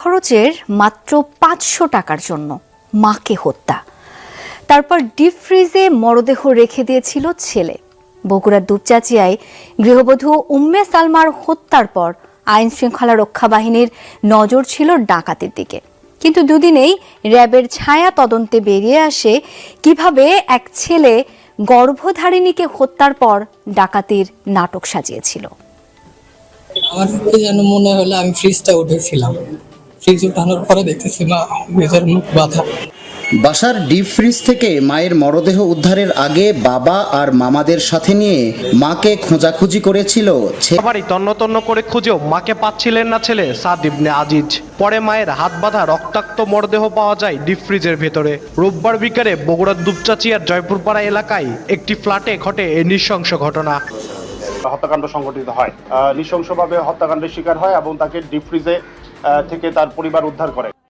খরচের মাত্র পাঁচশো টাকার জন্য মাকে হত্যা। তারপর ডিপ ফ্রিজে মরদেহ রেখে দিয়েছিল ছেলে। বগুড়ার দুপচাচিয়ায় গৃহবধূ উম্মে সালমার হত্যার পর আইন শৃঙ্খলা রক্ষা বাহিনীর নজর ছিল ডাকাতির দিকে। কিন্তু দুদিনেই র্যাবের ছায়া তদন্তে বেরিয়ে আসে কীভাবে এক ছেলে গর্ভধারিণীকে হত্যার পর ডাকাতির নাটক সাজিয়েছিল। আমার যেন মনে হলো আমি ফ্রিজটা উঠেছিলাম। ফ্রিজ উঠানোর পরে দেখতেছি মা ফ্রিজের মুখ বাঁধা। বাসার ডিপ ফ্রিজ থেকে মায়ের মরদেহ উদ্ধারের আগে বাবা আর মামাদের সাথে নিয়ে মাকে খোঁজাখুঁজি করেছিল বাড়ি তন্ন তন্ন করে খুঁজেও মাকে পাচ্ছিলেন না ছেলে সাদ ইবনে আজিজ। পরে মায়ের হাত বাঁধা রক্তাক্ত মরদেহ পাওয়া যায় ডিপ ফ্রিজের ভেতরে। রোববার বিকালে বগুড়ার দুপচাচিয়ার জয়পুরপাড়া এলাকায় একটি ফ্ল্যাটে ঘটে এই নৃশংস ঘটনা। হত্যাকাণ্ড সংঘটিত হয়। আহ, নৃশংসভাবে হত্যাকাণ্ডের শিকার হয় এবং তাকে ডিপ ফ্রিজে থেকে তার পরিবার উদ্ধার করে।